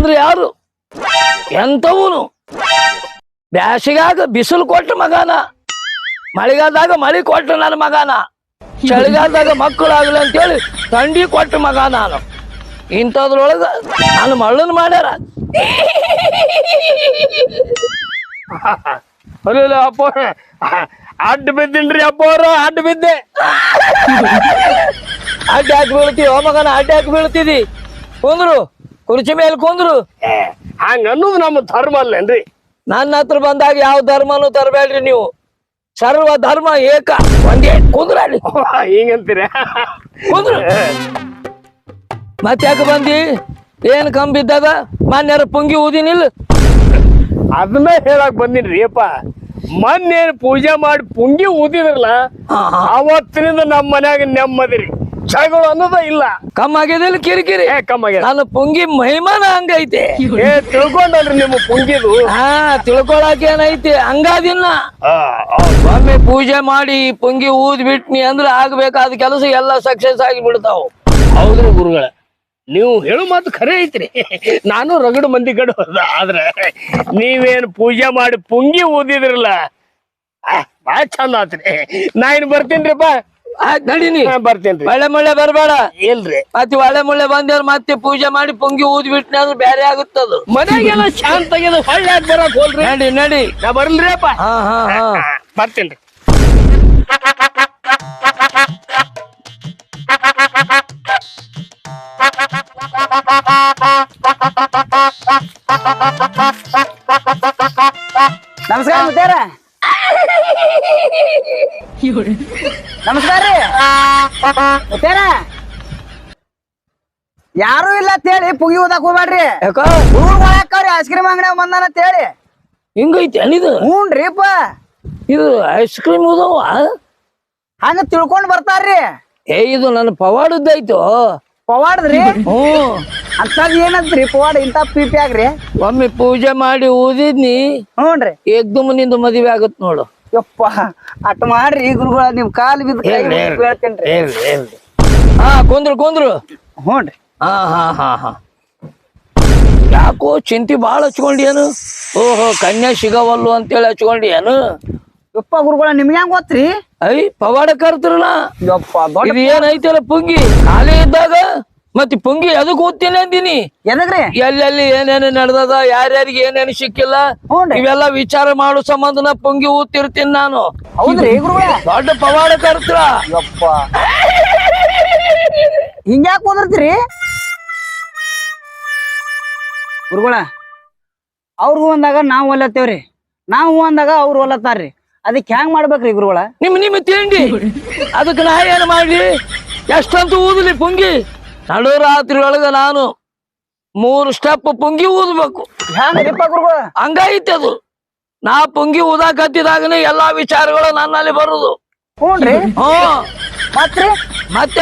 ಅಂದ್ರೆ ಯಾರು? ಎಂತವನು ಬ್ಯಾಸಿಗಾಗ ಬಿಸಿಲು ಕೊಟ್ಟ ಮಗನ ಮಳೆಗಾಲದಾಗ ಮಳೆ ಕೊಟ್ಟ ನನ್ನ ಮಗನ ಚಳಿಗಾಲದಾಗ ಮಕ್ಕಳು ಆಗ್ಲಿ ಅಂತೇಳಿ ತಂಡಿ ಕೊಟ್ಟ ಮಗ ನಾನು. ಇಂಥದ್ರೊಳಗ ನಾನು ಮಳ್ಳನ್ ಮಾಡ್ಯಾರ. ಅಲ್ಲ ಅಪ್ಪ ಅಡ್ಡ ಬಿದ್ದೀನ್ರಿ ಅಪ್ಪ ಅವರು ಅಡ್ಡ ಬಿದ್ದೆ. ಅಡ್ಡ ಹಾಕಿ ಬೀಳ್ತೀವಿ ಮಗನ ಅಡ್ಡ ಹಾಕಿ ಬೀಳ್ತಿದಿ? ಕುಂದ್ರು. ಕುರ್ಚಿ ಮೇಲೆ ಕುಂದ್ರು. ಹಂಗ ಅನ್ನೋದು ನಮ್ಮ ಧರ್ಮ ಅಲ್ಲೇನ್ರಿ? ನನ್ನ ಹತ್ರ ಬಂದಾಗ ಯಾವ ಧರ್ಮನು ತರಬೇಡ್ರಿ ನೀವು. ಸರ್ವ ಧರ್ಮ ಏಕ. ಒಂದೇ ಕುಂದ್ರಾಡಿ ಹಿಂಗಂತೀರ? ಕುಂದ್ರು. ಮತ್ತೆ ಯಾಕೆ ಬಂದಿ? ಏನ್ ಕಂಬಿದ್ದಾಗ ಮಾನ್ಯರ ಪುಂಗಿ ಊದಿನಿಲ್ಲ ಅದನ್ನ ಹೇಳಕ್ ಬಂದಿನ್ರಿ ಅಪ್ಪ. ಮೊನ್ನೆ ಪೂಜೆ ಮಾಡಿ ಪುಂಗಿ ಊದಿದ್ರಲ್ಲ. ಅವತ್ತಿನಿಂದ ನಮ್ಮ ಮನ್ಯಾಗ ನೆಮ್ಮದಿರಿ. ಜಗಳ ಅನ್ನೋದ ಇಲ್ಲ. ಕಮ್ಮಾಗ್ಯದಿಲ್ಲ ಕಿರಿಕಿರಿ. ಏ ಕಮ್ಮಾಗ್ಯದ ನಾನು ಪುಂಗಿ ಮಹಿಮಾನ ಹಂಗೈತೆ. ಏ ತಿಳ್ಕೊಂಡಲ್ರಿ ನಿಮ್ಮ ಪುಂಗಿದು. ಹಾ ತಿಳ್ಕೊಳಕ್ ಏನೈತಿ? ಹಂಗಾದಿಲ್ಲ ಆ, ಆ, ಒಮ್ಮೆ ಪೂಜೆ ಮಾಡಿ ಪುಂಗಿ ಊದ್ ಬಿಟ್ನಿ ಅಂದ್ರೆ ಆಗ್ಬೇಕಾದ ಕೆಲಸ ಎಲ್ಲ ಸಕ್ಸಸ್ ಆಗಿ ಬಿಡ್ತಾವ ಹೌದ್ರಿ ಗುರುಗಳ ನೀವು ಹೇಳು ಮಾತು ಖರೆ ಐತ್ರಿ. ನಾನು ರಗಡ ಮಂದಿ ಕಡೆ ಹೋದ ಆದ್ರೆ ನೀವೇನ್ ಪೂಜೆ ಮಾಡಿ ಪುಂಗಿ ಊದಿದ್ರಲ್ಲ. ಆ, ಬಾಳ ಚಂದ ಆತ್ರಿ. ನಾ ಇನ್ ಬರ್ತೀನ್ರಿಪ್ಪ. ಆಯ್ತ್ ನಡೀನಿ. ಹಾ, ಬರ್ತೇನ್ರಿ ಮಳೆ ಮುಳ್ಳೆ ಬರಬೇಡ. ಇಲ್ರಿ. ಮತ್ತೆ ಒಳ್ಳೆ ಮುಳ್ಳೆ ಬಂದ್ರೆ ಮತ್ತೆ ಪೂಜೆ ಮಾಡಿ ಪುಂಗಿ ಊದ್ ಬಿಟ್ನೆ ಅಂದ್ರೆ ಬೇರೆ ಆಗುತ್ತದು. ಮನೆಗೆಲ್ಲ ಶಾಂತ ಹೊಳ್ಳಿ ಯಾಕೆ ಬರಕ್ ಹೋಲ್ರಿ ನಡಿ ನಡಿ. ನಾ ಬರ್ಲ್ರಿಪ್ಪ ಹಾ ಹಾ ಹಾ. ಬರ್ತೇನ್ರಿ ನಮಸ್ಕಾರ ಮುತ್ತಾರ. ನಮಸ್ಕಾರ ರೀ. ಯಾರು ಇಲ್ಲ ಅಂತ ಹೇಳಿ ಪುಗಿ ಓದಾಕ್ ಹೋಗ್ಬೇಡ್ರಿ ಯಾಕ? ಹುಡುಗರು ಒಳಕ್ಕವ್ರಿ ಐಸ್ ಕ್ರೀಮ್ ಅಂಗಡಿ ಬಂದಾನ ಅಂತ ಹೇಳಿ. ಹಿಂಗೈತಿ ಅನಿದು? ಹ್ಞೂನ್ರಿಪ್ಪ ಇದು ಐಸ್ ಕ್ರೀಮ್ ಉದವ? ಹಂಗ ತಿಳ್ಕೊಂಡ್ ಬರ್ತಾರ್ರಿ. ಏ ಇದು ನನ್ನ ಪವಾಡದ್ದಾಯ್ತು ಪವಾಡದ್ರಿ? ಹ್ಮ್ ಅಂತದ್ ಏನಂತ್ರಿ ಪವಾಡ? ಇಂತ ಪೀಪಿ ಆಗ್ರಿ. ಒಮ್ಮೆ ಪೂಜೆ ಮಾಡಿ ಊದಿದ್ನಿ. ಹ್ಞೂನ್ರಿ ಏಕ್ದಮ್ ನಿಂದು ಮದುವೆ ಆಗತ್ ನೋಡು. ಯಪ್ಪ ಅಟ್ ಮಾಡ್ರಿ ಗುರುಗಳ ನಿಮ್ ಕಾಲ್ ಬಿದ್ದು ಕೈ ಹೇಳ್ತೇನ್ರಿ ಹಾ ಕುಂದ್ರು ಕುಂದ್ರು. ಹ್ಞೂನ್ರಿ. ಹಾ ಹಾ ಹಾ ಹಾ. ಯಾಕೋ ಚಿಂತಿ ಬಾಳ ಹಚ್ಕೊಂಡೇನು ಓಹೋ ಕನ್ಯಾ ಸಿಗವಲ್ಲು ಅಂತೇಳಿ ಹಚ್ಕೊಂಡೇನು ಯಪ್ಪ ಗುರುಗಳ ನಿಮ್ಗೆ ಹೆಂಗ್ ಗೊತ್ತ್ರಿ? ಐ ಪವಾಡ ಕರ್ತಿರಲ್ಲ ಯಪ್ಪ ದೊಡ್ಡ ಇದು ಏನೈತಲ್ಲ ಪುಂಗಿ? ಖಾಲಿ ಇದ್ದಾಗ? ಮತ್ತೆ ಪೊಂಗಿ ಅದಕ್ಕೆ ಓದ್ತೀನಿ ಅಂದಿನಿ? ಎಲ್ಲೆಲ್ಲಿ ಏನೇನು ನಡೆದದ ಯಾರ್ಯಾರಿಗೆ ಏನೇನು ಸಿಕ್ಕಿಲ್ಲ ಹ್ಞೂನ್ರಿ ಇವೆಲ್ಲ ವಿಚಾರ ಮಾಡೋ ಸಂಬಂಧನ ಪೊಂಗಿ ಓದ್ತಿರ್ತೀನಿ ನಾನು. ಹೌದ್ರಿ ಗುರುಗಳ? ದೊಡ್ಡ ಪವಾಡ ತರ್ತೀರ. ಯಪ್ಪ. ಹಿಂಗ್ಯಾಕ್ ಓದಿರ್ತೀರಿ? ಗುರುಗಳ ಅವ್ರು ಅಂದಾಗ ನಾವು ಒಲ್ಲತ್ತೇವ್ರಿ. ನಾವು ಹೂ ಅಂದಾಗ ಅವ್ರು ಒಲ್ಲತ್ತಾರ್ರಿ. ಅದಕ್ಕೆ ಹೆಂಗ್ ಮಾಡ್ಬೇಕ್ರಿ ಗುರುಗಳ? ನಿಮ್ ನಿಮ್ ತಿಂಡಿ. ಅದಕ್ಕೆ ನಾ ಏನು ಮಾಡ್ಲಿ? ಎಷ್ಟಂತೂ ಊದಲಿ ಪುಂಗಿ. ನಡು ರಾತ್ರಿ ಒಳಗ ನಾನು ಮೂರು ಸ್ಟೆಪ್ ಪುಂಗಿ ಊದ್ಬೇಕು. ಹಂಗೈತಿ ಅದು. ನಾ ಪುಂಗಿ ಊದಾಕತ್ತಿದಾಗನೇ ಎಲ್ಲಾ ವಿಚಾರಗಳು ನನ್ನಲ್ಲಿ ಬರುದು. ಮತ್ತೆ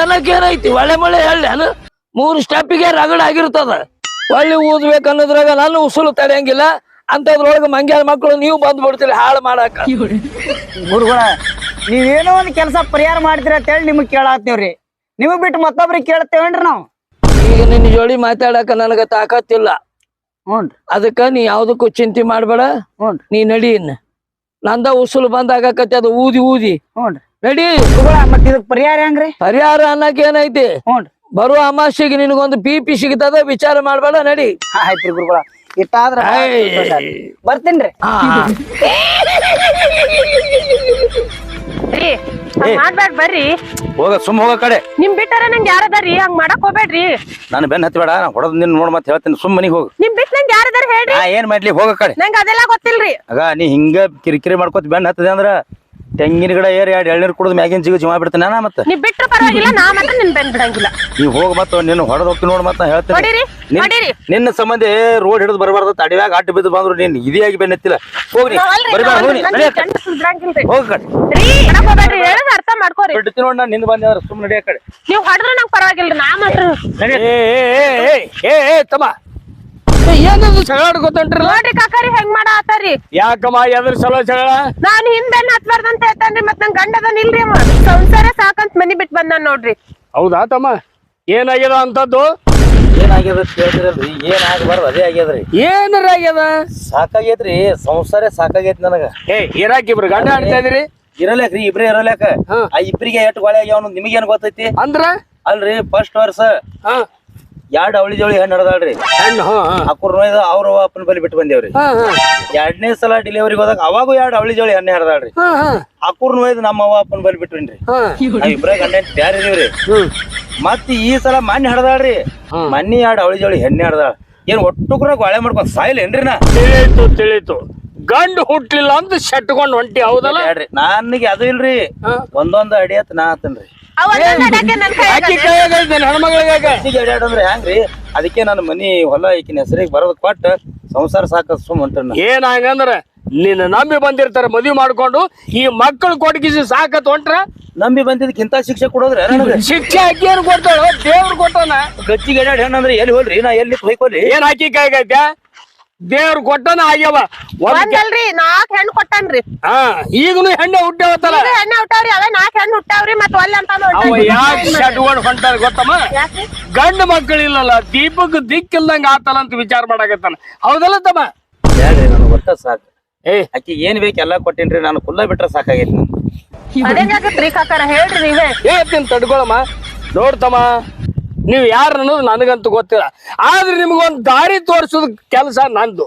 ಅನ್ನಕ್ಕೆ ಏನೈತಿ ಒಳ್ಳೆ ಮಳೆ ಹೇಳಿ ಮೂರು ಸ್ಟೆಪ್ಪಿಗೆ ರಗಡ ಆಗಿರ್ತದ. ಒಳ್ಳೆ ಊದ್ಬೇಕನ್ನೋದ್ರಾಗ ನಾನು ಉಸುಲು ತಡೆಯಂಗಿಲ್ಲ. ಅಂತದ್ರೊಳಗೆ ಮಂಗ್ಯಾರ ಮಕ್ಕಳು ನೀವು ಬಂದ್ ಬಿಡ್ತೀರಿ ಹಾಳು ಮಾಡಾಕ. ಗುರುಗಳ ನೀವೇನೋ ಒಂದು ಕೆಲಸ ಪರಿಹಾರ ಮಾಡ್ತೀರ ಅಂತ ಹೇಳಿ ನಿಮ್ಗೆ ಕೇಳಾತ್ತೇವ್ರಿ ನಿಮಗ್ ಬಿಟ್ಟು ಮತ್ತೊಬ್ರಿಗೆ ಕೇಳ್ತೇವೇನ್ರಿ ನಾವು? ಈಗ ನಿನ್ನ ಜೋಡಿ ಮಾತಾಡಕ ನನಗ ತಾಕತ್ತಿಲ್ಲ. ಹ್ಞೂನ್ರಿ ಅದಕ್ಕ ನೀ ಯಾವ್ದಕ್ಕೂ ಚಿಂತೆ ಮಾಡ್ಬೇಡ. ಹ್ಞೂನ್ರಿ ನೀ ನಡಿ ಇನ್ನ. ನಂದ ಉಸುಲು ಬಂದಾಗಕತ್ತೆ ಅದು ಊದಿ ಊದಿ. ಹ್ಞೂನ್ರಿ ನಡಿ. ಮತ್ತೆ ಮತ್ ಇದಕ್ ಪರಿಹಾರ ಹೆಂಗ್ರಿ? ಪರಿಹಾರ ಅನ್ನಕ್ ಏನೈತಿ? ಹ್ಞೂನ್ರಿ ಬರುವ ಅಮಾಸಿಗೆ ನಿನಗೊಂದು ಪಿ ಪಿ ಸಿಗ್ತದ ವಿಚಾರ ಮಾಡ್ಬೇಡ ನಡಿ. ಆಯ್ತ್ರಿ ಗುರುಗಳ ಇಟ್ಟಾದ್ರ ಬರ್ತೀನ್ರಿ. ಹಾ. ರೀ ಹಂಗ್ ಬರ್ರಿ. ಹೋಗ ಸುಮ್ ಹೋಗ ಕಡೆ. ನಿಮ್ ಬಿಟ್ಟಾರ ನಂಗೆ ಯಾರದಾರಿ ಹಂಗ್ ಮಾಡಕ್ ಹೋಗ್ಬೇಡ್ರಿ. ನಾನು ಬೆನ್ ಹತ್ತಬೇಡ ನಾ ಹೊಡೆದ್ ನಿನ್ ನೋಡ್ ಮತ್ತೆ ಹೇಳ್ತೀನಿ ಸುಮ್ ಮನಿಗ್ ಹೋಗು. ನಿಮ್ ಬಿಟ್ಟು ನಂಗೆ ಯಾರದಾರ ಹೇಳ್ರಿ? ನಾ ಏನ್ ಮಾಡ್ಲಿ ಹೋಗ ಕಡೆ. ನಂಗೆ ಅದೆಲ್ಲ ಗೊತ್ತಿಲ್ರಿ. ಆಗ ನೀ ಹಿಂಗ ಕಿರಿಕಿರಿ ಮಾಡ್ಕೊತ ಬೆನ್ ಹತ್ತದ ಅಂದ್ರ ತೆಂಗಿನ ಗಿಡ ಏರಿ ಎರಡು ಎಳ್ನೀರು ಕುಡಿದು ಮ್ಯಾಗಿನ ಜಿಗ ಜೀವ ಬಿಡ್ತೀನಿ ನಾ ಮತ್ತೆ. ನೀ ಬಿಟ್ಟರೆ ಪರವಾಗಿಲ್ಲ ನಾ ಮಾತ್ರ ನಿನ್ ಬೆನ್ ಬಿಡಂಗಿಲ್ಲ. ನೀವ್ ಹೋಗ ಮತ್ತ ನಿನ್ನ ಹೊಡೆದ್ ಹೋಗ್ತೀನಿ ನೋಡಿ ಮತ್ತೆ ಹೇಳ್ತೀನಿ. ಹೊಡೀರಿ ನಿನ್- ಹೊಡೀರಿ. ನಿನ್ನ ಸಂಬಂಧಿ ರೋಡ್ ಹಿಡಿದು ಬರಬಾರ್ದು ತಡಿವಾಗ ಅಡ್ಡ ಬಿದ್ದು ಬಂದ್ರು ನೀನ್ ಇದಿಯಾಗಿ ಬೆನ್ ಹತ್ತಿಲ್ಲ ಹೋಗ್ರಿ ನಾವಲ್ರಿ, ಬರಬೇಡ ನಾವಲ್ರಿ, ಹೋಗಿ ನಂಗ್ ಈ ಗಂಡಸ್ರು ಬಿಡಂಗಿಲ್ರಿ. ಹೋಗ ರೀ ಮಾಡಕ್ ಹೋಗ್ಬೇಡ್ರಿ ಹೇಳೋದ್ ಅರ್ಥ ಮಾಡ್ಕೋರಿ. ಬಿಡ್ತೀನಿ ನೋಡ್ ನಾನು ನಿಂದ ಬಂದೆ ಸುಮ್ಮನೆ ನಡಿಯ ಕಡೆ. ನೀವ್ ಹೊಡೆದ್ರು ನಂಗೆ ಪರವಾಗಿಲ್ಲ ನಾ ಮಾತ್ರ ಏ ಏ, ಏ, ಏ, ಏ, ಏ, ತಮ್ಮ. ಏನದು ಜಗಳ ಆಡ್ಕೊತಂಟ್ರಲ್ಲ ನೋಡ್ರಿ ಕಾಕಾರಿ ಹೆಂಗ್ ಮಾಡ ಆತಾರಿ? ಯಾಕಮ್ಮ ಎದ್ರ ಸಲ ಜಗಳ ನಾನ್ ಹಿಂದ್ ಬೆನ್ ಅಂತ ಹೇಳ್ತಾನ್ರಿ ಮತ್ ನಂಗ್ ಗಂಡ ಅದಾನ ಇಲ್ರಿ ಅವ. ಸಂಸಾರ ಸಾಕಂತ ಮನಿ ಬಿಟ್ ಬಂದ ನೋಡ್ರಿ. ಹೌದಾ ತಮ್ಮ ಏನಾಗ್ಯದ ಅಂತದ್ದು? ಏನಾಗ್ಯದ ಅಂತ ಕೇಳ್ತಿರಲ್ರಿ ಏನ್ ಆಗ್ಬಾರ್ದು ಅದೇ ಆಗ್ಯದ್ರಿ. ಏನಾರ ಆಗ್ಯದ? ಸಾಕಾಗೈತ್ರಿ ಸಂಸಾರ ಸಾಕಾಗೈತಿ ನನಗ. ಏ ಇರಾಕ್ ಇಬ್ರು ಗಂಡ ಆಡ್ತಾ ಇದ್ರಿ ಇರಲ್ಯಾಕ್ರಿ ಇಬ್ರೇ ಇರಲ್ಯಾಕ. ಹಾ. ಆ ಇಬ್ರಿಗೆ ಎಟ್ ಗೊಳೆ ಆಗ್ಯಾವ ನಿಮಗೇನ್ ಗೊತ್ತೈತಿ? ಅಂದ್ರ? ಅಲ್ರಿ ಫಸ್ಟ್ ವರ್ಷ. ಹಾ. ಎರಡ್ ಅವಳಿ ಜವಳಿ ಹೆಣ್ಣು ಹಡದಾಳ್ರಿ ಹೆಣ್ಣು ಹಾ ಅವ್ರು ಅಕ್ಕೂರ್ ನೋಯ್ದ ಅವ್ರ ಅಪ್ಪನ ಬಲಿ ಬಿಟ್ಟು ಬಂದೇವ್ರಿ. ಹಾ ಹಾ. ಎರಡನೇ ಸಲ ಡಿಲಿವರಿ ಹೋದಾಗ ಅವಾಗೂ ಎರಡ್ ಅವಳಿ ಜವಳಿ ಎಣ್ಣೆ ಹಡದಾಳ್ರಿ ಹಾ ಹಾ. ಅಕ್ಕೂರ್ ನೋಯ್ದ ನಮ್ಮ ಅವ್ವ ಅಪ್ಪನ ಬಲಿ ಬಿಟ್ವಿನ್ರಿ ಹಾ. ನಾವ್ ಇಬ್ರೇ ಗಂಡ ಹೆಂಡ್ತಿ ಬ್ಯಾರೆ ಇದೀವ್ರಿ. ಹ್ಮ್. ಮತ್ ಈ ಸಲ ಮಣ್ಣಿ ಹಡದಾಳ್ರಿ. ಮನ್ನಿ ಎರಡ್ ಅವಳಿ ಜವಳಿ ಹೆಣ್ಣೆ ಹಡದಾಳ ಏನ್ ಒಟ್ಟು ಕೂಡ ಗೊಳೆ ಮಾಡ್ಕೊಂಡ್ ಸಾಯಿಲೇನ್ರಿ ನಾ? ತಿಳಿತು ತಿಳಿತು. ಗಂಡು ಹುಟ್ಲಿಲ್ಲ ಅಂತ ಶಟ್ಕೊಂಡ್ ಹೊಂಟಿ ಹೌದಲ್ಲ? ಹೇಳ್ರಿ ನನಗೆ ಅದು ಇಲ್ರಿ. ಒಂದೊಂದು ಅಡಿ ಅತ್ ನಾ ಆತನ್ರಿ. ಹೆಣ್ಮಗಳಿಗೆ ಹೆಂಗ್ರಿ ಅದಕ್ಕೆ ನಾನು ಮನಿ ಹೊಲ ಈಕಿನ ಹೆಸರಿಗೆ ಬರೋದ್ ಕೊಟ್ಟ ಸಂಸಾರ ಸಾಕ ಸುಮ್ ಏನ್ ಹಂಗಂದ್ರ ನಿನ್ನ ನಂಬಿ ಬಂದಿರ್ತಾರ ಮದ್ವಿ ಮಾಡ್ಕೊಂಡು ಈ ಮಕ್ಕಳು ಕೊಡ್ಗಿಸಿ ಸಾಕತ್ ಹೊಂಟ್ರ? ನಂಬಿ ಬಂದಿದ್ಕಿಂತ ಶಿಕ್ಷೆ ಕೊಡೋದ್ರೆ ನನಗೆ ಶಿಕ್ಷೆ ಹಾಕಿ ಏನ್ ಕೊಡ್ತಾಳ? ದೇವ್ರು ಕೊಟ್ಟಾನ ಗಚ್ಚಿಗೆ ಹೆಣ್ಣಂದ್ರೆ ಎಲ್ಲಿ ಹೋಲ್ರಿ ನಾ ಎಲ್ಲಿ ಹೋಯ್ಕೊಲ್ರಿ ಏನ್ ಹಾಕಿ ಕೈಗೈತೆ ದೇವ್ರು ಕೊಟ್ಟನ ಆಗ್ಯವ. ಒಂದಲ್ರಿ ನಾಕ್ ಹೆಣ್ಣು ಕೊಟ್ಟನ್ರಿ. ಹಾ ಈಗನು ಹೆಣ್ಣೆ ಹುಟ್ಟವತ್ತಲ್ಲ ಹೆಣ್ಣೆ ಹುಟ್ಟಾವ್ರಿ ಅವೇ ನಾಕ್ ಹೆಣ್ಣು ಹುಟ್ಟವ್ರಿ ಮತ್ ಒಲ್ಲೆ ಅಂತ ಅವ ಯಾಕೆ ಹೊಂಟಾರ ಗೊತ್ತಮ್ಮ? ಗಂಡು ಮಕ್ಕಳಿಲ್ಲಲ್ಲ ದೀಪಕ್ ದಿಕ್ಕಿಲ್ದಂಗ ಆತಲ್ಲ ಅಂತ ವಿಚಾರ ಮಾಡಾಕತ್ತಾನ. ಹೌದಲ್ಲ ತಮ್ಮ? ಹೇಳ್ರಿ ನನ್ ಒಟ್ಟ ಸಾಕು. ಏ. ಅಕ್ಕಿ ಏನ್ ಬೇಕು ಎಲ್ಲಾ ಕೊಟ್ಟಿನ್ರಿ ನಾನು ಕುಲ್ಲ ಬಿಟ್ರೆ ಸಾಕಾಗೈತಿ ನಂಗೆ. ಅದೇನಾಗತ್ರಿ ಕಾಕಾರ? ಹೇಳ್ರಿ ನೀವೇ. ಹೇಳ್ತೀನಿ ತಡ್ಕೊಳಮ್ಮ. ನೋಡ್ತಮ್ಮ ನೀವು ಯಾರು ಅನ್ನೋದು ನನಗಂತೂ ಗೊತ್ತಿಲ್ಲ. ಆದ್ರೆ ನಿಮ್ಗೊಂದು ದಾರಿ ತೋರಿಸೋದ್ ಕೆಲಸ ನಂದು.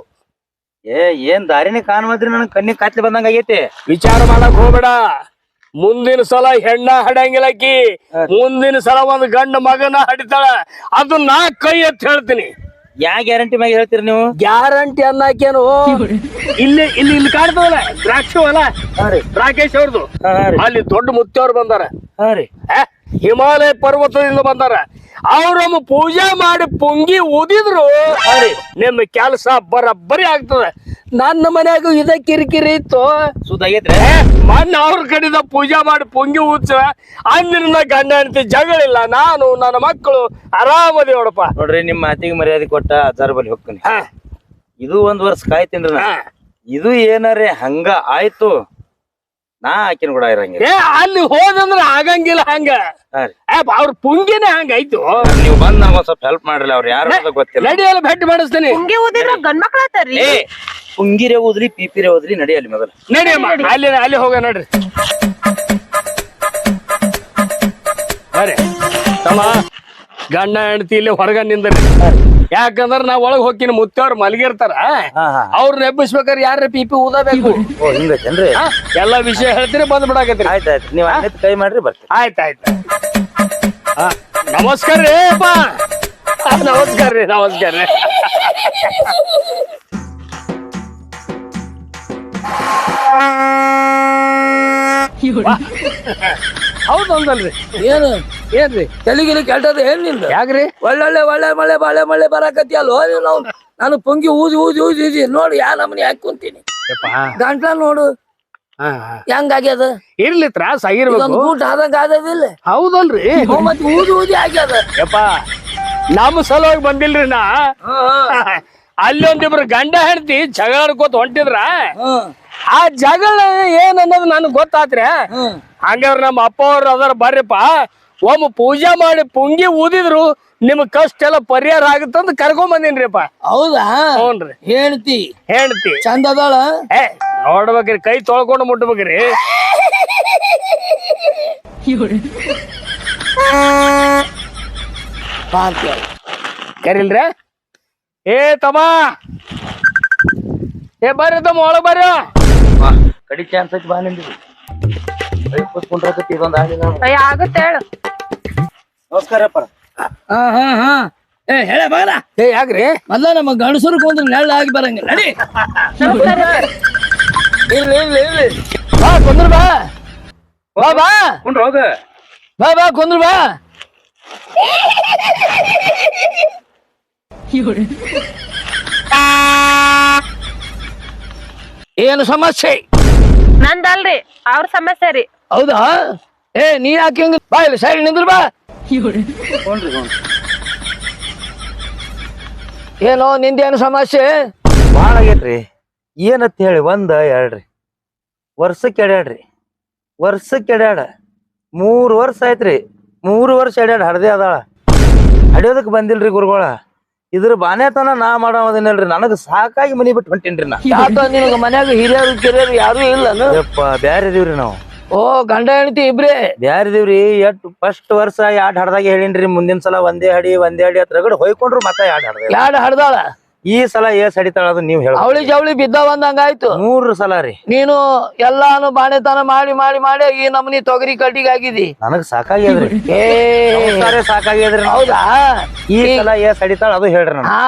ಏ ಏನ್ ದಾರಿನೇ ಕಾಣ್ಮದ್ರಿ ನನಗೆ ಕಣ್ಣಿಗೆ ಕಾತ್ಲಿ ಬಂದಂಗ ಆಗೈತಿ? ವಿಚಾರ ಮಾಡಕ್ ಹೋಗ್ಬೇಡ. ಮುಂದಿನ ಸಲ ಹೆಣ್ಣ ಹಡಂಗಿಲ್ಲಕಿ ಮುಂದಿನ ಸಲ ಒಂದ್ ಗಂಡ ಮಗನ ಹಡಿತಾಳ. ಅದು ನಾ ಕೈ ಅಂತ ಹೇಳ್ತೀನಿ. ಯಾ ಗ್ಯಾರಂಟಿ ಮ್ಯಾಗ ಹೇಳ್ತೀರಿ ನೀವು? ಗ್ಯಾರಂಟಿ ಅನ್ನಕೇನು? ಇಲ್ಲಿ ಇಲ್ಲಿ ಇಲ್ಲಿ ಕಾಣ್ತದಲ್ಲ? ದ್ರಾಕ್ಷಿ ಅಲ್ಲ ರಾಕೇಶ್ ಅವ್ರದ್ದು ಅಲ್ಲಿ ದೊಡ್ಡ ಮುತ್ತವ್ರು ಬಂದಾರ. ಹಿಮಾಲಯ ಪರ್ವತದಿಂದ ಬಂದಾರ. ಅವ್ರಮ್ಮ ಪೂಜೆ ಮಾಡಿ ಪೊಂಗಿ ಊದಿದ್ರು. ನಿಮ್ಮ ಕೆಲಸ ಬರಬ್ಬರಿ ಆಗ್ತದ. ನನ್ನ ಮನ್ಯಾಗ ಇದ ಕಿರಿಕಿರಿ ಇತ್ತು. ಏ, ಮೊನ್ನೆ ಅವ್ರ ಕಡೆದ ಪೂಜೆ ಮಾಡಿ ಪೊಂಗಿ ಊದ್ಸ ಅಂದಿನ ಗಂಡ ಹೆಂಡತಿ ಜಗಳಿಲ್ಲ. ನಾನು ನನ್ನ ಮಕ್ಕಳು ಆರಾಮದಿ ನೋಡಪ್ಪ. ನೋಡ್ರಿ ನಿಮ್ಮ ಮಾತಿಗೆ ಮರ್ಯಾದೆ ಕೊಟ್ಟ ಅದರ ಬಲಿ ಹೋಗ್ತೀನಿ. ಇದು ಒಂದ್ ವರ್ಷ ಕಾಯ್ತೀನಿ ಇದು ಏನಾರೇ ಹಂಗ ಆಯ್ತು? ನಾ ಆಕಿನ ಕೂಡ ಇರಂಗಿಲ್ಲ. ಏ ಅಲ್ಲಿ ಹೋದಂದ್ರ ಆಗಂಗಿಲ್ಲ ಹಂಗ. ಹಾ ಏ, ಅವ್ರ ಪುಂಗಿನೇ ಹಂಗಾಯ್ತು. ನೀವು ಬಂದ್ ನಂಗ ಒಂದ್ ಸ್ವಲ್ಪ ಹೆಲ್ಪ್ ಮಾಡ್ರಿ ಅವ್ರ ಯಾರು ಅಂತ ಗೊತ್ತಿಲ್ಲ. ನಡಿಯಲ್ಲಿ ಭೇಟಿ ಮಾಡಿಸ್ತೀನಿ. ಹಿಂಗೆ ಊದಿದ್ರ ಗಂಡ್ ಮಕ್ಳ ಆತಾರ್ರಿ? ಏ ಪುಂಗಿರೆ ಓದ್ರಿ ಪಿಪಿರೆ ಓದ್ರಿ ನಡಿ ಅಲ್ಲಿ ಮೊದಲು. ನಡಿ ಅಲ್ಲಿ ಅಲ್ಲಿ ಹೋಗ ನೋಡ್ರಿ. ಬರ್ರಿ ತಮ್ಮ ಗಂಡ ಹೆಂಡತಿ ಇಲ್ಲಿ ಹೊರಗ ನಿಂದ್ರಿ. ಯಾಕಂದ್ರ ನಾ ಒಳಗ್ ಹೋಗಿನ ಮುತ್ತವ್ರ ಮಲಗಿರ್ತಾರ. ಅವ್ರ ಎಬ್ಬಿಸ್ಬೇಕಾದ್ರೆ ಯಾರ ಪಿಪಿ ಪಿ ಊದಬೇಕು ಎಲ್ಲ ಹಿಂಗೈತೇನ್ರಿ? ಎಲ್ಲಾ ವಿಷಯ ಹೇಳ್ತೀರಿ ಬಂದ್ ಬಿಡಾಕತ್ರಿ ಆಯ್ತಾಯ್ತು ನೀವ್ ಕೈ ಮಾಡ್ರಿ ಬರ್ತೀರಿ ಆಯ್ತಾಯ್ತು ಆಯ್ತ್. ಹಾ, ನಮಸ್ಕಾರ ರೀ ಅಪ್ಪ ನಮಸ್ಕಾರ ರೀ ನಮಸ್ಕಾರ ರೀ. ಹೌದು ಅಂದಲ್ರಿ ಏನು? ಏನ್ರಿ? ತಲೆಗಿಲಿ ಕೆಟ್ಟದ ಏನ್ನಿಂದ? ಯಾಕ್ರಿ? ಒಳ್ಳೊಳ್ಳೆ ಒಳ್ಳೆ ಮಳೆ ಬಾಳೆ ಮಳೆ ಬರಾಕತಿ ಅಲ್ವ? ನಾವು ನಾನು ಪೊಂಗಿ ಊದಿ ಊದಿ ಊದಿ ಊದಿ ನೋಡಿ ಯಾ ನಮ್ಮನಿ ಹಾಕಿ ಕುಂತೀನಿ? ಗಂಟ್ಲ ನೋಡು. ಹೆಂಗಾಗ್ಯದ? ಇರ್ಲಿ ತ್ರಾಸ ಆಗಿರ್ಬೇಕು ಊಟ ಆದಂಗ ಆದದಿಲ್ಲ. ಹೌದಲ್ರಿ. ಮತ್ತೆ ಊದಿ ಊದಿ ಆಗ್ಯದ. ಯಪ್ಪ ನಮ್ಮ ಸಲುವಾಗಿ ಬಂದಿಲ್ರಿ ನಾ. ಅಲ್ಲಿ ಒಂದಿಬ್ರು ಗಂಡ ಹೆಂಡತಿ ಜಗಳ ಆಡ್ಕೋತ ಹೊಂಟಿದ್ರ ಆ ಜಗಳ ಏನ್ ಅನ್ನೋದು ನನ್ಗ್ ಗೊತ್ತಾತ್ರಿ ಹಂಗಾರ ನಮ್ಮ ಅಪ್ಪ ಅವ್ರ ಅದಾರ ಬರ್ರಿಪ್ಪ. ಒಮ್ಮೆ ಪೂಜೆ ಮಾಡಿ ಪುಂಗಿ ಊದಿದ್ರು ನಿಮ್ ಕಷ್ಟ ಎಲ್ಲ ಪರಿಹಾರ ಆಗುತ್ತಂತ ಕರ್ಕೊಂಡ್ ಬಂದಿನ್ರಿಪ್ಪ ಹೌದಾ? ಹ್ಞೂನ್ರಿ ಹೇಳ್ತಿ ಹೇಳ್ತಿ ಚಂದ ಅದಾಳ? ಏ ನೋಡ್ಬೇಕ್ರಿ ಕೈ ತೊಳ್ಕೊಂಡು ಮುಟ್ಬೇಕ್ರಿ. ಕರೀಲ್ರಿ. ಏ ತಮ್ಮ. ಏ ಬರ್ರಿ ತಮ್ಮ ಒಳಗ್ ಬರ್ರಿ. ಕಡಿ ಚಾನ್ಸ್ ಐತಿ ಬಾ ನಿಂದಿರಿ ಕೈ ಇದೊಂದು ಆಗಿಲ್ಲ ಆಗುತ್ತೆ ಹೇಳು. ನಮಸ್ಕಾರಪ್ಪ ಹಾ ಹಾ ಹಾ. ಏ ಹೇಳ ಬಗಲ. ಏ ಯಾಕ್ರಿ? ಮೊದ್ಲ ನಮ್ಮ ಗಂಡಸರು ಕೊಂದ್ರೆ ನೆಳ್ಳ ಆಗಿ ಬರಂಗಿಲ್ಲ. ನಡಿ. ಇರ್ಲಿ ಇರ್ಲಿ ಇರ್ಲಿ. ಬಾ ಕುಂದ್ರ ಬಾ. ಬಾ ಬಾ. ಕುಂಡ್ರ ಹೋಗ. ಬಾ ಬಾ ಕುಂದ್ರ ಬಾ. ಏನು ಸಮಸ್ಯೆ? ನಂದಲ್ರಿ ಅವ್ರ ಸಮಸ್ಯೆ ರೀ. ಹೌದಾ? ಏ ನೀ ಯಾಕೆ ಹಿಂಗ ಬಾ ಇಲ್ಲಿ ಸೈಡ್ ನಿಂದ್ರ ಬಾ. ಕುಂಡ್ರಿ ಕುಂಡ್ರಿ ಏನೋ ನಿಂದೇನು ಸಮಸ್ಯೆ? ಭಾಳ ಆಗೈತ್ರಿ. ಏನಂತ ಹೇಳಿ ಒಂದ ಎರಡ್ರಿ. ವರ್ಷಕ್ಕೆ ಎಡ್ಯಾಡ್ರಿ. ವರ್ಷಕ್ಕೆ ಎಡ್ಯಾಡ. ಮೂರು ವರ್ಷ ಆಯ್ತ್ರಿ. ಮೂರು ವರ್ಷ ಎಡ್ಯಾಡ ಹಡ್ದೆ ಅದಾಳ. ಹಡಿಯೋದಕ್ಕೆ ಬಂದಿಲ್ರಿ ಗುರುಗಳ. ಇದ್ರ ಬಾನೆತನ ನಾ ಮಾಡೋದಿನಲ್ರಿ ನನಗ ಸಾಕಾಗಿ ಮನಿ ಬಿಟ್ಟು ಹೊಂಟೇನ್ರಿ ನಾ. ಯಾಕ ನಿನಗ ಮನ್ಯಾಗ ಹಿರಿಯರು ಕಿರಿಯರು ಯಾರು ಇಲ್ಲ ಯಪ್ಪ ಬ್ಯಾರೆ ಇದೀವ್ರಿ ನಾವು. ಓ ಗಂಡ ಹೆಂಡತಿ ಇಬ್ರೇ? ಬ್ಯಾರಿದೀವ್ರಿ ಎಟ್ ಎಷ್ಟ್ ಫಸ್ಟ್ ವರ್ಷ ಎರಡ್ ಹಡ್ದಾಗ ಹೇಳಿನ್ರಿ ಮುಂದಿನ ಸಲ ಒಂದೇ ಹಡಿ ಒಂದೇ ಹಡಿ ಹತ್ರ ರಗಡ್ ಹೊಯ್ಕೊಂಡ್ರು ಮತ್ತೆ ಎರಡ್ ಹಡ್ದ ಯಾಡ್ ಹಡ್ದಾಳ? ಈ ಸಲ ಏಸ್ ಹಡಿತಾಳ ಅದು ನೀವ್ ಹೇಳ ಅವಳಿ ಜವಳಿ ಬಿದ್ದಾವ ಅಂದಂಗಾಯ್ತು ಮೂರು ಸಲ ರೀ. ನೀನು ಎಲ್ಲಾನು ಬಾಣೆತನ ಮಾಡಿ ಮಾಡಿ ಮಾಡಿ ಈ ನಮ್ನಿ ತೊಗರಿ ಕಟ್ಟಿಗೆ ಆಗಿದಿ. ನನಗ್ ಸಾಕಾಗ್ಯದ್ರಿ. ಏ ಸಾರೆ ಸಾಕಾಗ್ಯದ್ರಿ ಹೌದಾ? ಈ ಸಲ ಏಸ್ ಹಡಿತಾಳ ಅದು ಹೇಳ್ರಿ ನಾನು ಹಾ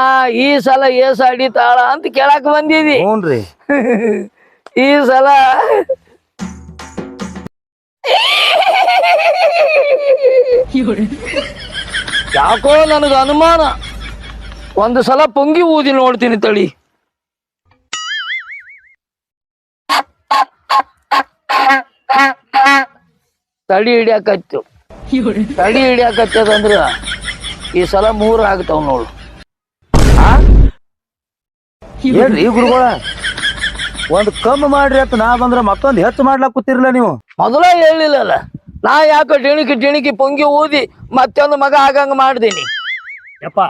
ಈ ಸಲ ಏಸ ಹಡಿತಾಳ ಅಂತ ಕೇಳಾಕ ಬಂದಿದಿ. ಹ್ಞೂನ್ರಿ ಈ ಸಲ ಯಾಕೋ ನನಗ ಅನುಮಾನ. ಒಂದು ಸಲ ಪೊಂಗಿ ಊದಿ ನೋಡ್ತೀನಿ ತಳಿ ತಡಿ ಹಿಡಿಯಾಕತ್ತು. ತಡಿ ಹಿಡಿಯಾಕತ್ತದಂದ್ರ ಈ ಸಲ ಮೂರ್ ಆಗ್ತಾವ್ ನೋಡು. ಹೇಳ್ರಿ ಗುರುಗಳ? ಒಂದ್ ಕಮ್ಮಿ ಮಾಡ್ರಿ ಅಂತ ನಾ ಬಂದ್ರ ಮತ್ತೊಂದ್ ಹೆಚ್ಚು ಮಾಡ್ಲಾಕ್ ಕೂತಿರ್ಲ ನೀವು. ಮೊದಲ ಹೇಳಿಲ್ಲಲ್ಲ. ನಾ ಯಾಕೆ ಟಿಣಿಕಿ ಟಿಣಿಕಿ ಪೊಂಗಿ ಊದಿ ಮತ್ತೊಂದು ಮಗ ಆಗಂಗ ಮಾಡ್ದೀನಿ. ಯಪ್ಪ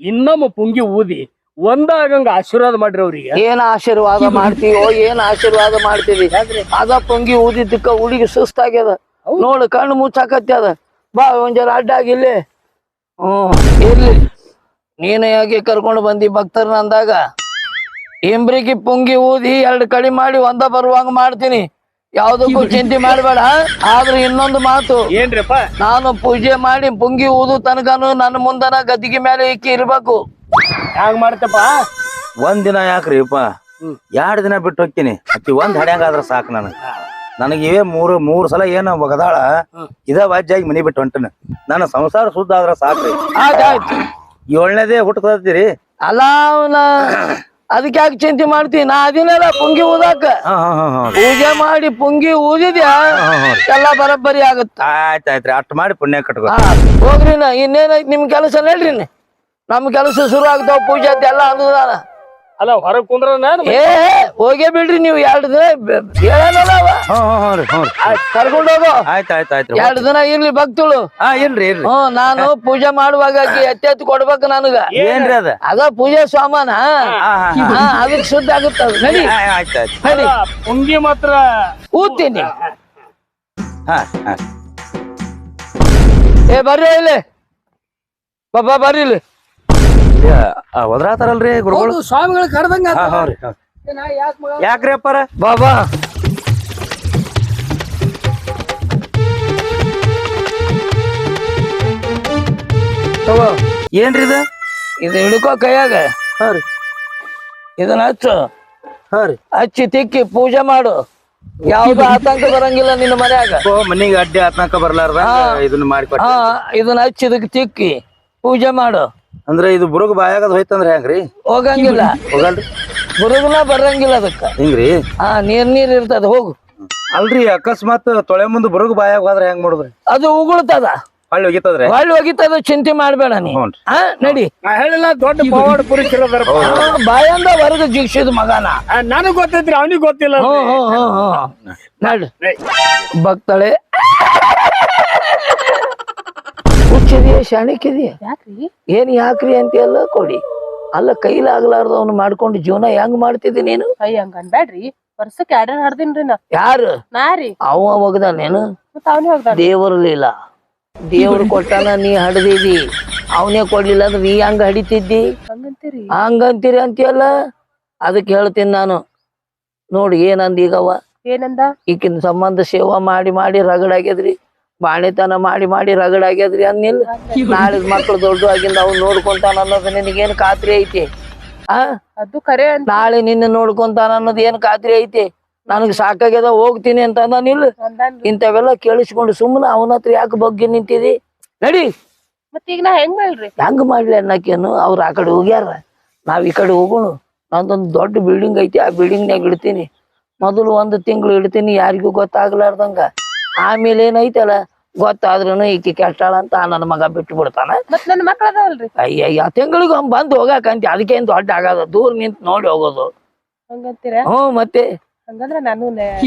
ಇನ್ನೊಮ್ಮೆ ಪುಂಗಿ ಊದಿ ಒಂದಾಗಂಗ ಆಶೀರ್ವಾದ ಮಾಡ್ರಿ ಅವ್ರಿಗೆ. ಏನ್ ಆಶೀರ್ವಾದ ಮಾಡ್ತೀವೋ ಏನ್ ಆಶೀರ್ವಾದ ಮಾಡ್ತೀವಿ ಅದ ಪೊಂಗಿ ಊದಿದ್ದಕ್ಕ ಹುಡುಗಿ ಸುಸ್ತಾಗ್ಯದ. ನೋಡು ಕಣ್ಣು ಮುಚ್ಚಾಕತ್ಯದ ಬಾ ಒಂದ್ ಜರ ಅಡ್ಡ ಆಗಿಲ್ಲಿ ಹ್ಮ್ ಇರ್ಲಿ. ನೀನ ಹೇಗೆ ಕರ್ಕೊಂಡು ಬಂದಿ ಭಕ್ತರನ್ನ ಅಂದಾಗ? ಇಂಬ್ರಿಗೆ ಪುಂಗಿ ಊದಿ ಎರಡು ಕಡಿ ಮಾಡಿ ಒಂದ ಬರುವಂಗ ಮಾಡ್ತೀನಿ. ಯಾವ್ದಕ್ಕೂ ಚಿಂತೆ ಮಾಡಬೇಡ ಆದ್ರೆ ಇನ್ನೊಂದು ಮಾತು. ಏನ್ರಿಪ್ಪ? ನಾನು ಪೂಜೆ ಮಾಡಿ ಪುಂಗಿ ಊದು ತನಕನು ನನ್ನ ಮುಂದನ ಗದ್ದಿಗೆ ಮೇಲೆ ಇಕ್ಕಿ ಇರ್ಬೇಕು. ಹ್ಯಾಂಗ ಮಾಡ್ತಪ್ಪ? ಒಂದ್ ದಿನ ಯಾಕ್ರಿ ಅಪ್ಪ? ಎರಡ್ ದಿನ ಬಿಟ್ಟು ಹೋಗ್ತೀನಿ. ಅಕ್ಕಿ ಒಂದ್ ಹಡ್ಯಾಂಗಾದ್ರ ಸಾಕು ನನಗೆ. ನನಗೆ ಇವೇ ಮೂರು ಮೂರ್ ಸಲ ಏನು ಒಗದಾಳ. ಇದ ವಾಜ್ಯಾಗಿ ಮನಿ ಬಿಟ್ಟು ಹೊಂಟನ. ನನ್ನ ಸಂಸಾರ ಸುದ್ದ ಆದ್ರ ಸಾಕ್ರಿ. ಏಳನೇದೇ ಹುಟ್ಕತ್ತೀರಿ ಅಲ್ಲ ಅದಕ್ಕೆ ಯಾಕೆ ಚಿಂತೆ ಮಾಡ್ತೀನಿ ನಾ ಅದಿನಲ್ಲ ಪುಂಗಿ ಊದಾಕ. ಪೂಜೆ ಮಾಡಿ ಪುಂಗಿ ಊದಿದ್ಯಾ? ಎಲ್ಲ ಬರಬ್ಬರಿ ಆಗುತ್ತೆ? ಆಯ್ತ್ ಆಯ್ತ್ರಿ ಅಷ್ಟ್ ಮಾಡಿ ಪುಣ್ಯ ಕಟ್ಕೊ. ಹೋಗ್ರಿ ನಾ. ಇನ್ನೇನೈತಿ ನಿಮ್ ಕೆಲಸ ಹೇಳ್ರಿ. ನಮ್ ಕೆಲಸ ಶುರು ಆಗ್ತಾವ ಪೂಜೆ ಅಂತ ಎಲ್ಲ ಅನುದಾನ ಅಲ್ಲ ಹೊರಗ್ ಕುಂದ್ರ ನಾನು ಏ ಹೋಗೇ ಬಿಡ್ರಿ ನೀವು ಎರಡು ದಿನ ಹೇಳಲ್ಲ ಕರ್ಕೊಂಡು ಹೋಗು. ಆಯ್ತ್ ಆಯ್ತ್ ಆಯ್ತ್ರಿ ಎರಡು ದಿನ ಇರ್ಲಿ ಭಕ್ತಳು. ಹಾ ಇಲ್ರಿ ಇಲ್ರಿ ಹ್ಮ್ ನಾನು ಪೂಜೆ ಮಾಡುವಾಗ ಆಕಿ ಎತ್ತಿ ಎತ್ತಿ ಕೊಡ್ಬೇಕು ನನಗ. ಏನ್ರಿ ಅದ? ಅದ ಪೂಜೆ ಸಾಮಾನ ಅದಕ್ಕೆ ಶುದ್ಧ ಆಗುತ್ತೆ. ನಡಿ. ಆಯ್ತ್ ಆಯ್ತ್. ನಡಿ. ಪುಂಗಿ ಮಾತ್ರ ಊತೀನಿ ಹಾ ಹಾ. ಏ ಬರ್ರಿ ಇಲ್ಲಿ. ಬಾಬಾ ಬರ್ರಿ ಇಲ್ಲಿ. ಒದ್ರಾತಾರಲ್ರಿ ಗುರುಗಳು? ಸ್ವಾಮಿಗಳು ಕರೆದಂಗ. ಯಾಕ್ರಿ ಅಪ್ಪಾರ? ಬಾಬಾ. ಏನ್ರಿ ಇದು? ಇದು ಹಿಡ್ಕೋ ಕೈಯಾಗ. ಹಾ ರೀ. ಇದನ್ನ ಹಚ್ಚು. ಹಾ ರೀ. ಹಚ್ಚಿ ತಿಕ್ಕಿ ಪೂಜೆ ಮಾಡು. ಯಾವ್ದು ಆತಂಕ ಬರಂಗಿಲ್ಲ ನಿನ್ನ ಮನ್ಯಾಗ. ಓ ಮನಿಗೆ ಅಡ್ಡಿ ಆತಂಕ ಬರ್ಲಾರ್ದ ಇದನ್ನ ಮಾಡಿ ಇದನ್ನ ಹಚ್ಚಿ ಇದಕ್ಕೆ ತಿಕ್ಕಿ. ಪೂಜೆ ಮಾಡು. ಅಂದ್ರೆ ಇದು ಬುರುಗ್ ಬಾಯಾಗದ ಹೋಯ್ತಂದ್ರೆ ಹೆಂಗ್ರಿ? ಹೋಗಂಗಿಲ್ಲ. ಹೋಗಲ್ರಿ. ಬುರುಗುನ ಬರಂಗಿಲ್ಲ ಅದಕ್ಕ. ಹಿಂಗ್ರಿ? ಹಾ ನೀರ್ ನೀರ್ ಇರ್ತದ ಹೋಗು. ಅಲ್ರಿ ಅಕಸ್ಮಾತ್ ತೊಳೆ ಮುಂದ್ ಬುರುಗ್ ಬಾಯಾಗ ಹೋದ್ರೆ ಹೆಂಗ್ ಮಾಡುದ್ರಿ? ಅದು ಉಗುಳ್ತದ. ಹಳ್ಳಿ ಹೋಗಿತ್ತದ್ರಿ ಹೊಳ್ಳಿ ಹೋಗಿತ್ತದ ಚಿಂತೆ ಮಾಡ್ಬೇಡ ನೀ. ಹ್ಞೂನ್ರಿ. ಹಾ ನಡಿ. ನಾ ಹೇಳಿಲ್ಲ ದೊಡ್ಡ ಪವಾಡ ಆ, ಬಾಯಿಂದ ಹೊರಗೆ ಜಿಗ್ಸಿದ ಮಗನ. ನನಗ್ ಗೊತ್ತೈತ್ರಿ ಅವನಿಗೆ ಗೊತ್ತಿಲ್ಲ ಹ್ಮ್ ಹ್ಮ್ ಹ್ಮ್ ಹ್ಮ್ ನಡ್. ಭಕ್ತಳೆ. ಹುಚ್ಚಿದೆಯಾ ಶಾಣಿಕಿದೆಯಾ? ಯಾಕ್ರಿ? ಏನ್ ಯಾಕ್ರಿ ಅಂತ ಎಲ್ಲ ಕೊಡಿ. ಅಲ್ಲ ಕೈಲಾಗ್ಲಾರ್ದವ್ನು ಮಾಡ್ಕೊಂಡು ಜೀವನ ಹೆಂಗ್ ಮಾಡ್ತಿದ್ದಿ ನೀನು? ಅಯ್ಯ ಹಂಗ ಅನ್ಬ್ಯಾಡ್ರಿ. ವರ್ಷಕ್ಕೆ ಎರಡ್ ಹಾಡ್ದಿನ್ರಿ ನಾ. ಯಾರು? ನಾರಿ ಅವ ಒಗದಾನೇನು ಮತ್ತ ಅವನೇ ಹೋಗ್ದಾನ. ದೇವರಲಿಲ್ಲ ದೇವ್ರು ಕೊಟ್ಟಾನ ನೀ ಹಡ್ದಿದಿ. ಅವನೇ ಕೊಡ್ಲಿಲ್ಲ ಅಂದ್ರೆ ನೀ ಹಂಗ ಹಡಿತಿದ್ದಿ? ಹಂಗಂತೀರಿ. ಹಂಗಂತೀರಿ ಅಂತೀಯಲ್ಲ? ಅದಕ್ಕೆ ಹೇಳ್ತೀನಿ ನಾನು. ನೋಡಿ ಏನಂದ ಈಗವ? ಏನಂದ? ಈಕಿನ ಸಂಬಂಧ ಸೇವಾ ಮಾಡಿ ಮಾಡಿ ರಗಡಾಗ್ಯದ್ರಿ ಬಾಣಿತನ ಮಾಡಿ ಮಾಡಿ ರಗಡಾಗ್ಯದ್ರಿ ಅನ್ನಿಲ್ಲ. ನಾಳೆ ಮಕ್ಳು ದೊಡ್ಡ ಆಗಿಂದ ಅವ್ನು ನೋಡ್ಕೊಂತಾನ ಅನ್ನೋದು ನಿನಗೇನ್ ಖಾತ್ರಿ ಐತಿ? ಆ? ಅದು ಕರೆ ನಾಳೆ ನಿನ್ನ ನೋಡ್ಕೊಂತಾನ ಅನ್ನೋದು ಏನ್ ಖಾತ್ರಿ ಐತಿ? ನನಗ್ ಸಾಕಾಗ್ಯದ ಹೋಗ್ತೀನಿ ಅಂತ ಅಂದಾನಿಲ್ಲ ನಿಲ್ ಇಂಥವೆಲ್ಲ ಕೇಳಿಸ್ಕೊಂಡು ಸುಮ್ಮನೆ ಅವನ ಹತ್ರ ಯಾಕೆ ಬಗ್ಗೆ ನಿಂತಿದಿ? ನಡಿ. ಮತ್ತೀಗ ನಾ ಹೆಂಗ್ ಮಾಡ್ರಿ ಹೆಂಗ್ ಮಾಡ್ಲಿ ಅನ್ನಕೇನು ಅವ್ರ ಆ ಕಡೆ ಹೋಗ್ಯಾರ. ನಾವ್ ಈ ಕಡೆ ಹೋಗೋಣ. ನಂದೊಂದು ದೊಡ್ಡ ಬಿಲ್ಡಿಂಗ್ ಐತಿ. ಆ ಬಿಲ್ಡಿಂಗ್ ಬಿಲ್ಡಿಂಗ್ನಾಗ ಇಡ್ತೀನಿ. ಮೊದಲು ಒಂದು ತಿಂಗಳು ಇಡ್ತೀನಿ. ಯಾರಿಗೂ ಗೊತ್ತಾಗ್ಲಾರ್ದಂಗ. ಆಮೇಲೆ ಏನೈತಲ್ಲ? ಗೊತ್ತಾದ್ರೂ ಈಕಿ ಕೆಟ್ಟಾಳ ಅಂತ ನನ್ನ ಮಗ ಬಿಟ್ಟು ಬಿಡ್ತಾನ. ಮತ್ ನನ್ ಮಕ್ಳ ಅದಾವಲ್ರಿ? ಅಯ್ಯಯ್ಯ ತಿಂಗಳಿಗೆ ಒಂದ್ ಬಂದು ಹೋಗಾಕಂತಿ. ಅದಕ್ಕೇನ್ ದೊಡ್ಡ ಆಗದ? ದೂರ ನಿಂತ್ ನೋಡಿ ಹೋಗೋದು. ಹ್ಮ್ ಮತ್ತೆ? ಹಂಗಂದ್ರ ನಾನು ನೆ-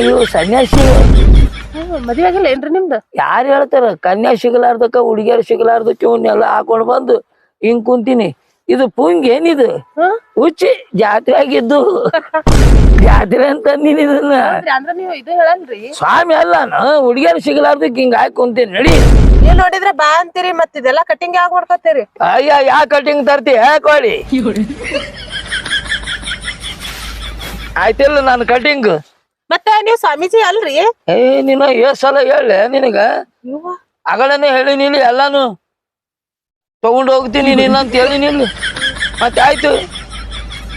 ಇವು ಸನ್ಯಾಸಿ. ಮದ್ವೆ ಆಗಿಲ್ಲ ಏನ್ರಿ ನಿಮ್ದು? ಯಾರು ಹೇಳ್ತಾರ? ಕನ್ಯಾ ಸಿಗಲಾರ್ದಕ್ಕ ಹುಡುಗಿಯರ್ ಸಿಗಲಾರ್ದಕ್ಕೆ ಇವನ್ನೆಲ್ಲ ಹಾಕೊಂಡ್ ಬಂದು ಹಿಂಗ್ ಕುಂತೀನಿ. ಇದು ಪುಂಗ್ ಏನಿದು? ಹುಚ್ಚಿ ಜಾತ್ರೆ ಆಗಿದ್ದು. ಜಾತ್ರೆ ಅಂತ ಇದನ್ನ ಸ್ವಾಮಿ ಅಲ್ಲ ಹುಡುಗಿಯರ್ ಸಿಗಲಾರ್ದಕ್ಕೆ ಹಿಂಗ್ ಹಾಕಿ ಕುಂತೀನಿ ನಡಿ. ನೀವ್ ನೋಡಿದ್ರೆ ಬಾ ಅಂತೀರಿ ಮತ್ ಇದೆಲ್ಲ ಕಟಿಂಗ್ ಯಾಕೆ ಮಾಡ್ಕೊತೀರಿ? ಅಯ್ಯ ಯಾ ಕಟಿಂಗ್ ತರ್ತಿ? ಹಾಕೊಳ್ಳಿ ಆಯ್ತಿಲ್ಲ ನಾನು ಕಟಿಂಗ್ ಮತ್ತೆ ನೀವ್ ಸ್ವಾಮೀಜಿ ಅಲ್ರಿ? ಏ ನೀನು ಎಷ್ಟ್ ಸಲ ಹೇಳ ನಿನಗ? ಅಗಳನ್ನೇ ಹೇಳಿ ನೀನು ಎಲ್ಲಾನು. ತಗೊಂಡ್ ಹೋಗ್ತೀನಿ ನೀನು ಅಂತ ಹೇಳಿ ಮತ್ತೆ ಆಯ್ತು.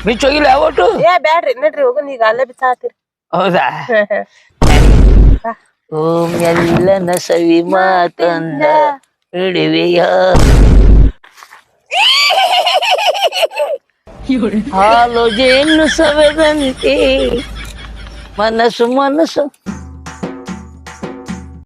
ಮಿಚ್ಚೋಗಿಲ್ಲ ಯಾವಟ್ಟು ಏ ಬ್ಯಾಡ್ರಿ ನಡ್ರಿ ಹೋಗುನ್ ಈಗ ಅಲ್ಲೇ ಬಿಸಾತಿರಿ ಹೌದಾ? ಓಂ ಎಲ್ಲನ ಸವಿ ಮಾತಂದ ಹಿಡಿವೆಯ ಹಾಲು ಜೇನು ಸವೆದಂತೆ ಮನಸ್ಸು ಮನಸ್ಸು